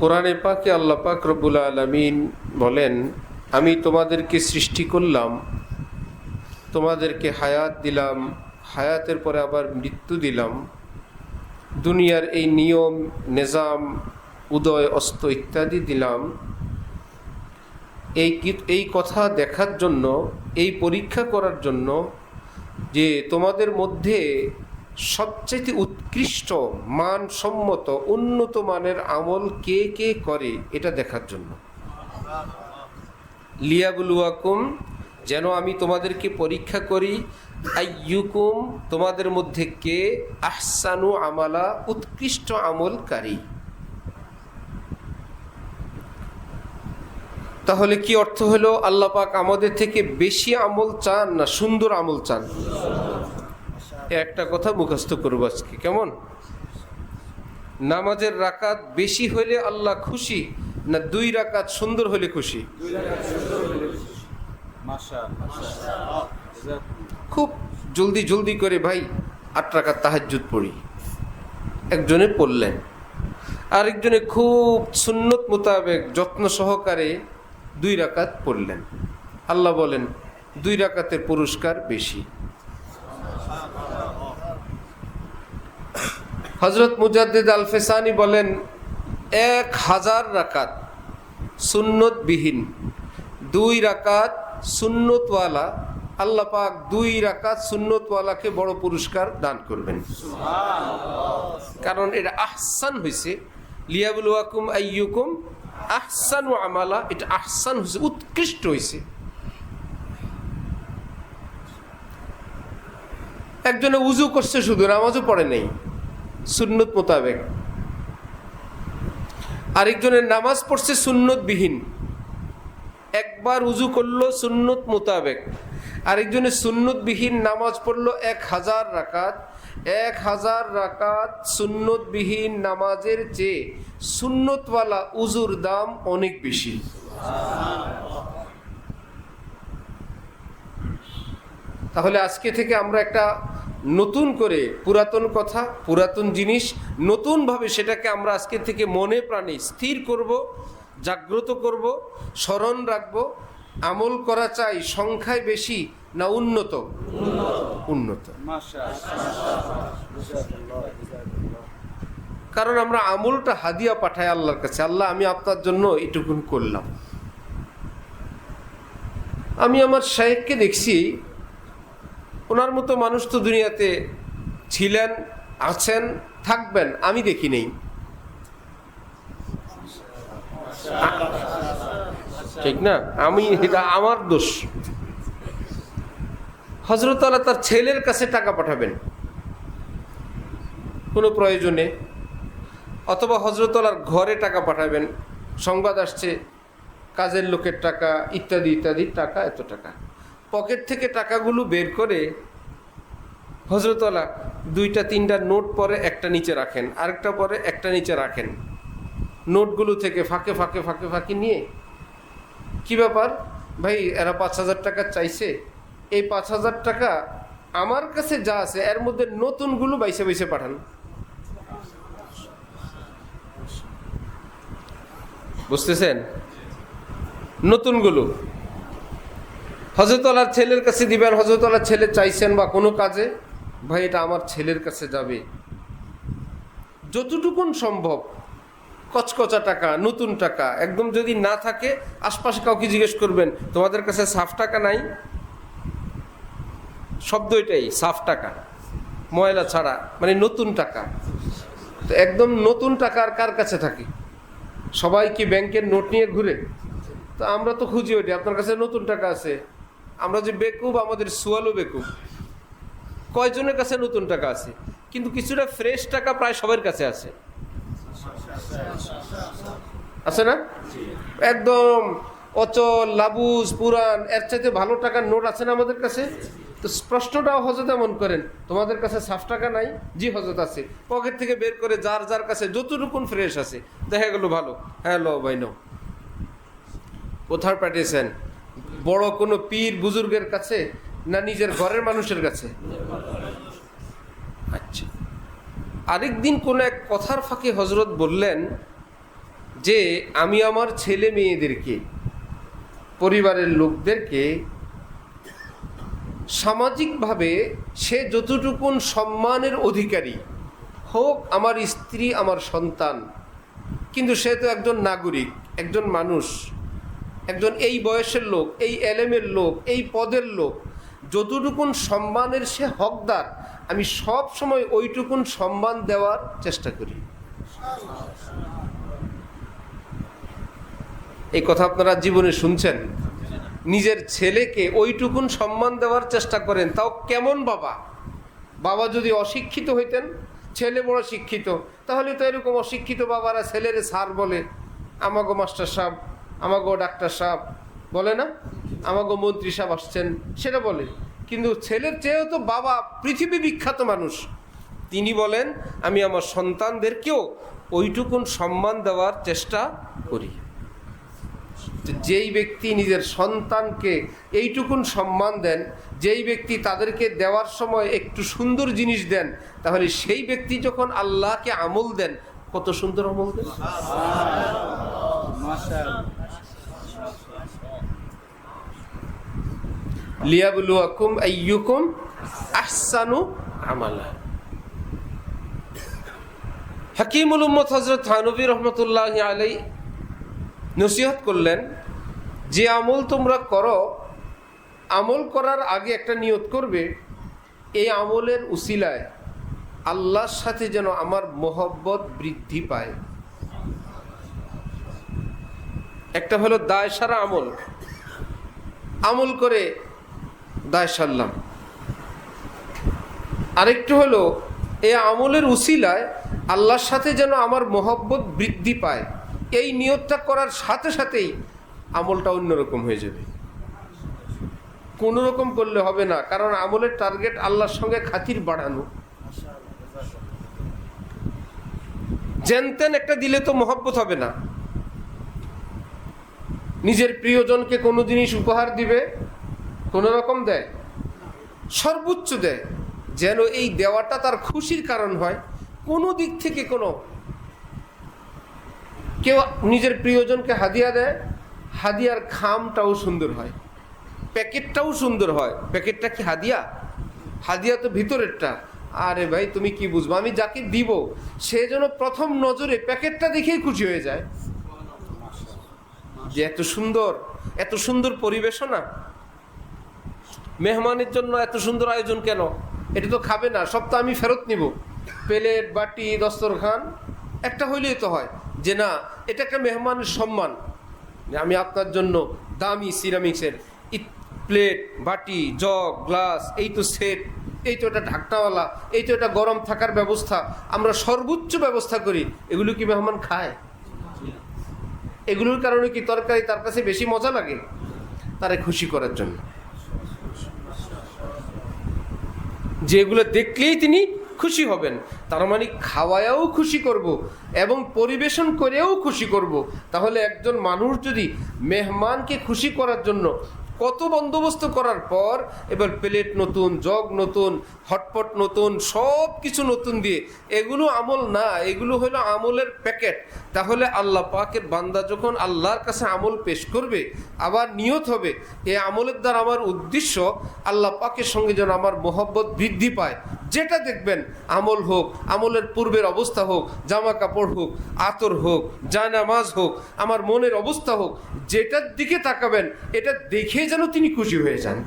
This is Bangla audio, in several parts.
কোরআনে পাকে আল্লাহ পাক রব্বুল আলমিন বলেন, আমি তোমাদেরকে সৃষ্টি করলাম, তোমাদেরকে হায়াত দিলাম, হায়াতের পরে আবার মৃত্যু দিলাম। দুনিয়ার এই নিয়ম, নিজাম, উদয়, অস্ত ইত্যাদি দিলাম। এই এই কথা দেখার জন্য, এই পরীক্ষা করার জন্য যে তোমাদের মধ্যে সবচেয়ে উৎকৃষ্ট, মানসম্মত, উন্নত মানের আমল কে কে করে এটা দেখার জন্য। লিয়াবুলুয়াকুম, যেন আমি তোমাদেরকে পরীক্ষা করি, আইয়ুকুম, তোমাদের মধ্যে কে আহসানু আমালা, উৎকৃষ্ট আমলকারী। তাহলে কি অর্থ হলো, আল্লাহ পাক আমাদের থেকে বেশি আমল চান না সুন্দর আমল চান? একটা কথা মুখস্থ করব আজকে কেমন? নামাজের রাকাত বেশি হলে আল্লাহ খুশি না দুই রাকাত সুন্দর হলে খুশি? খুব জলদি জলদি করে ভাই আট রাকাত তাহাজ্জুদ পড়ি। একজনে পড়লেন আরেকজনে খুব সুন্নত মোতাবেক যত্ন সহকারে দুই রাকাত পড়লেন। আল্লাহ বলেন দুই রাকাতের পুরস্কার বেশি। হজরত মুজাদ্দিদ আল ফেসানি বলেন এক হাজার রাকাত সুন্নতবিহীন দুই রাকাত সুন্নতওয়ালা আল্লাহ পাক দুই রাকাত সুন্নতওয়ালাকে বড় পুরস্কার দান করবেন। কারণ এটা আহসান হয়েছে লিয়াবুল ওয়াকুম আইয়ুকুম আহসান ও আমালা এটা আহসান হয়েছে উৎকৃষ্ট হয়েছে একজনে উজু করছে শুধু নামাজও পড়ে নেই। সুন্নত মোতাবেক। আরেকজনের নামাজ পড়ছে সুন্নতবিহীন। একবার উজু করল সুন্নত মোতাবেক। আরেকজনের সুন্নতবিহীন নামাজ পড়ল এক হাজার রাকাত। এক হাজার রাকাত সুন্নতবিহীন নামাজের চেয়ে সুন্নতওয়ালা উজুর দাম অনেক বেশি। তাহলে আজকে থেকে আমরা একটা নতুন করে পুরাতন কথা, পুরাতন জিনিস, নতুনভাবে সেটাকে আমরা আজকে থেকে মনে প্রাণে স্থির করব, জাগ্রত করব, স্মরণ রাখব, আমল করা চাই, সংখ্যায় বেশি না উন্নত? উন্নত। কারণ আমরা আমলটা হাদিয়া পাঠাই আল্লাহর কাছে। আল্লাহ, আমি আপনার জন্য এটুকুন করলাম। আমি আমার শাহেককে দেখছি ওনার মতো মানুষ তো দুনিয়াতে ছিলেন, আছেন, থাকবেন, আমি দেখি নেই। ঠিক না? আমি, এটা আমার দোষ। হজরত আল্লাহ তার ছেলের কাছে টাকা পাঠাবেন। কোনো প্রয়োজনে। অথবা হজরতলার ঘরে টাকা পাঠাবেন। সংবাদ আসছে, কাজের লোকের টাকা, ইত্যাদি ইত্যাদি, টাকা, এত টাকা। পকেট থেকে টাকাগুলো বের করে হজরতলা দুইটা, তিনটা নোট পরে একটা নিচে রাখেন, আরেকটা পরে একটা নিচে রাখেন। নোটগুলো থেকে ফাঁকে ফাঁকে ফাঁকে ফাঁকে নিয়ে কি ব্যাপার? ভাই, এরা পাঁচ হাজার টাকা চাইছে। এই পাঁচ হাজার টাকা আমার কাছে যা আছে, এর মধ্যে নতুনগুলো বাইসে বাইসে পাঠান। বুঝতেছেন? নতুনগুলো। হজরতলার ছেলের কাছে দিবেন হজরতলার ছেলে চাইছেন বা কোনো কাজে? ভাই, এটা আমার ছেলের কাছে যাবে। যতটুকুন সম্ভব, কচকচা টাকা, নতুন টাকা, একদম যদি না থাকে, আশপাশে কাউকে জিজ্ঞেস করবেন, তোমাদের কাছে সাফ টাকা নাই? শব্দ এটাই, সাফ টাকা। ময়লা ছাড়া মানে নতুন টাকা। তো একদম নতুন টাকা আর কার কাছে থাকে? সবাই কি ব্যাংকের নোট নিয়ে ঘুরে? তো আমরা তো খুঁজি ওইটি, আপনার কাছে নতুন টাকা আছে। আমরা যে বেকুব, আমাদের সুয়ালো বেকুব। কয়জনের কাছে নতুন টাকা আছে? কিন্তু কিছুটা ফ্রেশ টাকা প্রায় সবার কাছে আছে। আছে না? একদম অচল, লাবুজ, পুরান, এর চাইতে ভালো টাকার নোট আছে না আমাদের কাছে? তো প্রশ্নটাও হজরত এমন করেন, তোমাদের কাছে সাফ টাকা নাই? জি হজরত আছে। পকেট থেকে বের করে যার যার কাছে যতটুকুন ফ্রেশ আছে। দেখা গেল ভালো। হ্যাঁ লো ভাই নো কোথায় পাঠিয়েছেন? বড় কোনো পীর বুজুর্গের কাছে না নিজের ঘরের মানুষের কাছে? আচ্ছা। আরেকদিন কোন এক কথার ফাঁকে হজরত বললেন যে, আমি আমার ছেলে মেয়েদেরকে, পরিবারের লোকদেরকে সামাজিকভাবে সে যতটুকুন সম্মানের অধিকারী হোক, আমার স্ত্রী, আমার সন্তান, কিন্তু সে তো একজন নাগরিক, একজন মানুষ একজন এই বয়সের লোক, এই এলেমের লোক, এই পদের লোক, যতটুকুন সম্মানের সে হকদার, আমি সব সময় ওইটুকুন সম্মান দেওয়ার চেষ্টা করি। এই কথা আপনারা জীবনে শুনছেন। নিজের ছেলেকে ওইটুকুন সম্মান দেওয়ার চেষ্টা করেন, তাও কেমন বাবা? বাবা যদি অশিক্ষিত হইতেন, ছেলে বড় শিক্ষিত, তাহলে তো এরকম অশিক্ষিত বাবারা ছেলের স্যার বলে, আমাগো মাস্টার সাহেব আমাগো ডাক্তার সাহেব বলে না? আমাগো মন্ত্রী সাহেব আসছেন, সেটা বলে। কিন্তু ছেলের চেয়েও তো বাবা পৃথিবী বিখ্যাত মানুষ। তিনি বলেন, আমি আমার সন্তানদেরকেও ওইটুকুন সম্মান দেওয়ার চেষ্টা করি। যেই ব্যক্তি নিজের সন্তানকে এইটুকুন সম্মান দেন, যেই ব্যক্তি তাদেরকে দেওয়ার সময় একটু সুন্দর জিনিস দেন, তাহলে সেই ব্যক্তি যখন আল্লাহকে আমল দেন, কত সুন্দর আমল দেন? হজরত রহমতুল্লাহ নসিহত করলেন, যে আমল তোমরা করো, আমল করার আগে একটা নিয়ত করবে। এই আমলের উসিলায় আল্লাহর সাথে যেন আমার মোহব্বত বৃদ্ধি পায়। একটা হলো দায় সারা আমল। আমল করে দায় সারলাম। আরেকটু হলো এই আমলের উসিলায় আল্লাহর সাথে যেন আমার মোহব্বত বৃদ্ধি পায়, এই নিয়তটা করার সাথে সাথেই আমলটা অন্যরকম হয়ে যাবে। কোনো রকম করলে হবে না, কারণ আমলের টার্গেট আল্লাহর সঙ্গে খাতির বাড়ানো। জেনতেন একটা দিলে তো মহব্বত হবে না। নিজের প্রিয়জনকে কোনো জিনিস উপহার দিবে কোনো রকম দেয়? সর্বোচ্চ দেয়। যেন এই দেওয়াটা তার খুশির কারণ হয়। কোনো দিক থেকে কোনো কেউ নিজের প্রিয়জনকে হাদিয়া দেয়, হাদিয়ার খামটাও সুন্দর হয়। প্যাকেটটাও সুন্দর হয়। প্যাকেটটা কি হাদিয়া? হাদিয়া তো ভিতরেরটা। আরে ভাই, তুমি কি বুঝব? আমি যাকে দিব, সে যেন প্রথম নজরে প্যাকেটটা দেখেই খুশি হয়ে যায়। যে এত সুন্দর এত সুন্দর পরিবেশনা। মেহমানের জন্য এত সুন্দর আয়োজন কেন? এটা তো খাবে না, সব তো আমি ফেরত নিব। প্লেট, বাটি, দস্তরখান, একটা হইলেই তো হয়। যে না, এটা একটা মেহমানের সম্মান। আমি আপনার জন্য দামি সিরামিক্সের প্লেট, বাটি, জগ, গ্লাস, এই তো সেট, এই তো এটা ঢাকনাওয়ালা, এই তো এটা গরম থাকার ব্যবস্থা, আমরা সর্বোচ্চ ব্যবস্থা করি। এগুলো কি মেহমান খায়? এগুলোর কারণে কি তরকারি তার কাছে বেশি মজা লাগে? তারে খুশি করার জন্য। যেগুলো দেখলেই তিনি খুশি হবেন। তার মানে খাওয়ায়াও খুশি করব এবং পরিবেশন করেও খুশি করব। তাহলে একজন মানুষ যদি মেহমানকে খুশি করার জন্য কত বন্দোবস্ত করার পর এবার প্লেট নতুন, জগ নতুন, হটপট নতুন, সব কিছু নতুন দিয়ে এগুলো আমল না, এগুলো হলো আমলের প্যাকেট। তাহলে আল্লাহ পাকের বান্দা যখন আল্লাহর কাছে আমল পেশ করবে, আবার নিয়ত হবে এই আমলের দ্বারা আমার উদ্দেশ্য আল্লাহ পাকের সঙ্গে যেন আমার মোহব্বত বৃদ্ধি পায়। যেটা দেখবেন, আমল হোক, আমলের পূর্বের অবস্থা হোক জামা কাপড় হোক, আতর হোক জায়নামাজ হোক, আমার মনের অবস্থা হোক, যেটার দিকে তাকাবেন, এটা দেখে যেন তিনি খুশি হয়ে যান।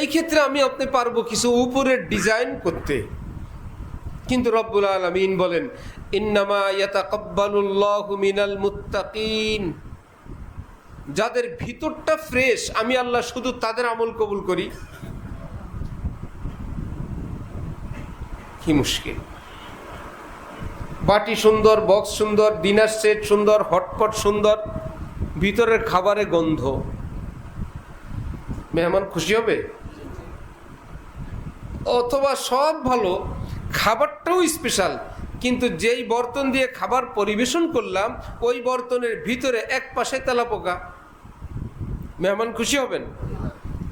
এই ক্ষেত্রে আমি আপনি পারব কিছু উপরের ডিজাইন করতে। কিন্তু রব্বুল আলমিন বলেন, ইন্নামা ইয়াতাকাব্বালুল্লাহু মিনাল মুত্তাকিন। যাদের ভিতরটা ফ্রেশ আমি আল্লাহ শুধু তাদের আমল কবুল করি। কি মুশকিল। বাটি সুন্দর বক্স সুন্দর ডিনার সেট সুন্দর হটপট সুন্দর, ভিতরের খাবারে গন্ধ। মেহমান খুশি হবে? অথবা সব ভালো, খাবারটাও স্পেশাল কিন্তু যেই বর্তন দিয়ে খাবার পরিবেশন করলাম, ওই বর্তনের ভিতরে এক পাশে তেলা পোকা মেহমান খুশি হবেন?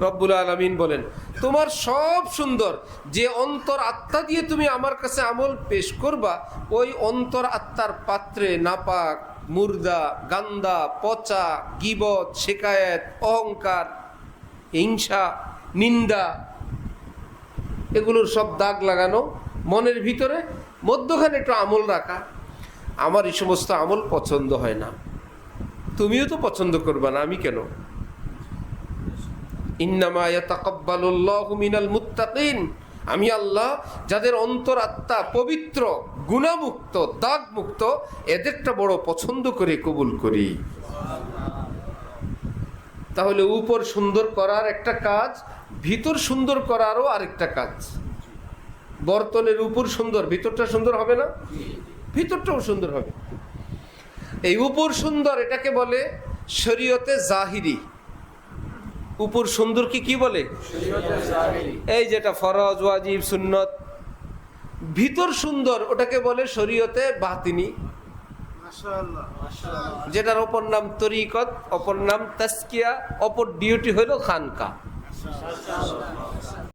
রব্বুল আলমিন বলেন, তোমার সব সুন্দর। যে অন্তর আত্মা দিয়ে তুমি আমার কাছে আমল পেশ করবা, ওই অন্তর আত্মার পাত্রে নাপাক, মুর্দা, গান্দা, পচা, গিবত, শেকায়েত, অহংকার, হিংসা, নিন্দা, এগুলোর সব দাগ লাগানো, মনের ভিতরে মধ্যখানে একটু আমল রাখা। আমার এই সমস্ত আমল পছন্দ হয় না। তুমিও তো পছন্দ করবা না, আমি কেন? আমি আল্লাহ, যাদের অন্তর আত্মা পবিত্র, গুণামুক্ত দাগ মুক্ত এদেরটা বড় পছন্দ করে কবুল করি। তাহলে উপর সুন্দর করার একটা কাজ, ভিতর সুন্দর করারও আরেকটা কাজ। বর্তনের উপর সুন্দর, ভিতরটা সুন্দর হবে না? ভিতরটাও সুন্দর হবে। এই উপর সুন্দর এটাকে বলে শরীয়তে জাহিরি। উপর সুন্দর কি কি বলে? এই যেটা ফরজ ওয়াজিব সুন্নত। ভিতর সুন্দর ওটাকে বলে শরীয়তে বাতিনি। যেটার অপর নাম তরিকত অপর নাম তাস্কিয়া অপর ডিউটি হইল খানকা।